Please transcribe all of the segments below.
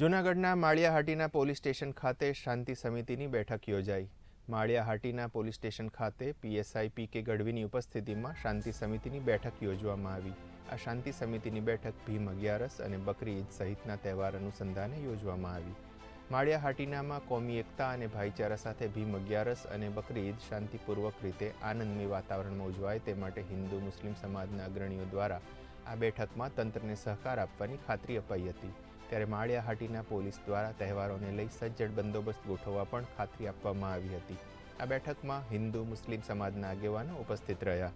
જૂનાગઢના Maliya Hatina police station ખાતે શાંતિ સમિતિની બેઠક યોજાઈ. માળિયાહાટીના પોલીસ સ્ટેશન ખાતે પીએસઆઈ પી કે ગઢવીની ઉપસ્થિતિમાં શાંતિ સમિતિની બેઠક યોજવામાં આવી. આ શાંતિ સમિતિની બેઠક ભીમ અગિયારસ અને બકરી ઈદ સહિતના તહેવાર અનુસંધાને યોજવામાં આવી. માળિયાહાટીનામાં કોમી એકતા અને ભાઈચારા સાથે ભીમ અગિયારસ અને બકરી ઈદ શાંતિપૂર્વક રીતે આનંદમય વાતાવરણમાં ઉજવાય તે માટે હિન્દુ મુસ્લિમ સમાજના અગ્રણીઓ દ્વારા આ બેઠકમાં તંત્રને સહકાર આપવાની ખાતરી અપાઈ હતી. ત્યારે માળિયાહાટીના પોલીસ દ્વારા તહેવારોને લઈ સજ્જડ બંદોબસ્ત ગોઠવવા પણ ખાતરી આપવામાં આવી હતી. આ બેઠકમાં હિન્દુ, મુસ્લિમ સમાજના આગેવાનો ઉપસ્થિત રહ્યા.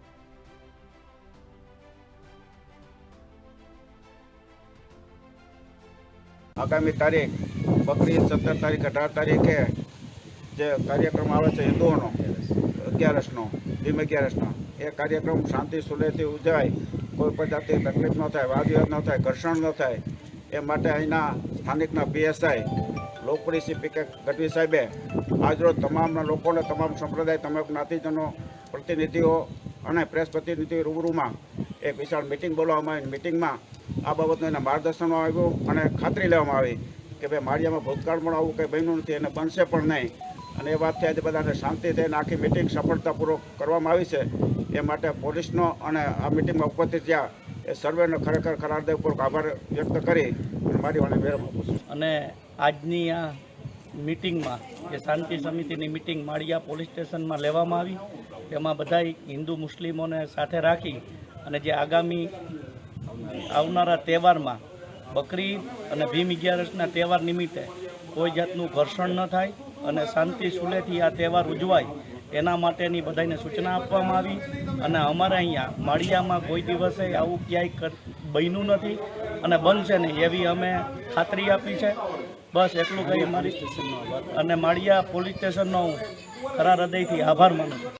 આગામી તારીખ બકરી સત્તર તારીખ, અઢાર તારીખે જે કાર્યક્રમ આવે છે હિન્દુઓનો, અગિયારસનો, ભીમ અગિયારસનો, એ કાર્યક્રમ શાંતિ, સુલેથી ઉજવાય. કોઈ પણ જાતની તકલીફ ન થાય વાદવિવાદ ન થાય, ઘર્ષણ ન થાય. એ માટે અહીંના સ્થાનિકના પીએસઆઈ લોકપ્રિય શ્રી કે ગઢવી સાહેબે આજરોજ તમામના લોકોને, તમામ સંપ્રદાય, તમામ જ્ઞાતિજનો, પ્રતિનિધિઓ અને પ્રેસ પ્રતિનિધિઓ રૂબરૂમાં એક વિશાળ મિટિંગ બોલાવવામાં આવી મિટિંગમાં આ બાબતનું એને માર્ગદર્શન આવ્યું અને ખાતરી લેવામાં આવી કે ભાઈ માળિયામાં ભૂતકાળમાં આવું કંઈ બન્યું નથી અને બનશે પણ નહીં. અને એ વાતથી આજે બધાને શાંતિ થઈને આખી મિટિંગ સફળતાપૂર્વક કરવામાં આવી છે. એ માટે પોલીસનો અને આ મિટિંગમાં ઉપસ્થિત થયા એ સર્વેનો ખરેખર ખરા ઉપર આભાર વ્યક્ત કરી અને મારી વાણી વિરામ અને આજની આ મિટિંગમાં જે શાંતિ સમિતિની મિટિંગ માળિયા પોલીસ સ્ટેશનમાં લેવામાં આવી, તેમાં બધાય હિન્દુ મુસ્લિમોને સાથે રાખી અને જે આગામી આવનારા તહેવારમાં બકરી અને ભીમ અગિયારસના તહેવાર નિમિત્તે કોઈ જાતનું ઘર્ષણ ન થાય અને શાંતિ સુલેથી આ તહેવાર ઉજવાય એના માટેની બધાને સૂચના આપવામાં આવી અને અમારે અહીંયા માળિયામાં કોઈ દિવસે આવું ક્યાંય બન્યું નથી અને બનશે નહીં એવી અમે ખાતરી આપી છે. બસ એટલું કહી મારી અને માળિયા પોલીસ સ્ટેશનનો હું ખરા હૃદયથી આભાર માનું છું.